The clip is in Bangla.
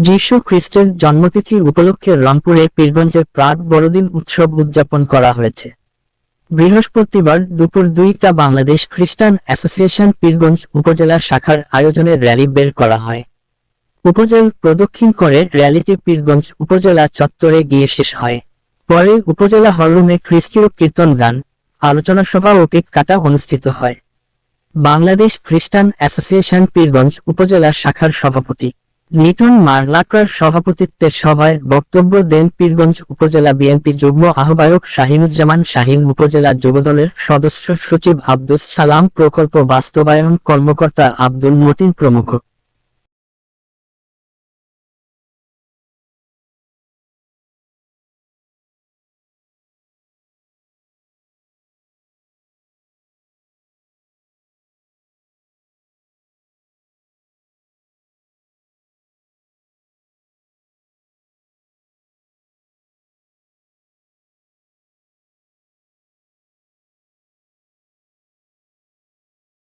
যীশু খ্রিস্টের জন্মতিথি উপলক্ষে রংপুরে পীরগঞ্জে প্রাক বড়দিন উৎসব উদযাপন করা হয়েছে। বৃহস্পতিবার দুপুর দুইটা বাংলাদেশ খ্রিস্টান অ্যাসোসিয়েশন পীরগঞ্জ উপজেলা শাখার আয়োজনে র্যালি বের করা হয়। উপজেল প্রদক্ষিণ করে র্যালিটি পীরগঞ্জ উপজেলা চত্বরে গিয়ে শেষ হয়। পরে উপজেলা হলরুমে খ্রিস্টীয় কীর্তন গান, আলোচনা সভা ও কেক কাটা অনুষ্ঠিত হয়। বাংলাদেশ খ্রিস্টান অ্যাসোসিয়েশন পীরগঞ্জ উপজেলা শাখার সভাপতি লিটন মারলাকার সভাপতিত্বে সভায় বক্তব্য দেন পীরগঞ্জ উপজেলা বিএনপি যুগ্ম আহ্বায়ক শাহিনুজ্জামান শাহিন উপজেলা যুবদলের সদস্য সচিব আব্দুস সালাম প্রকল্প বাস্তবায়ন কর্মকর্তা আব্দুল মতিন প্রমুখ।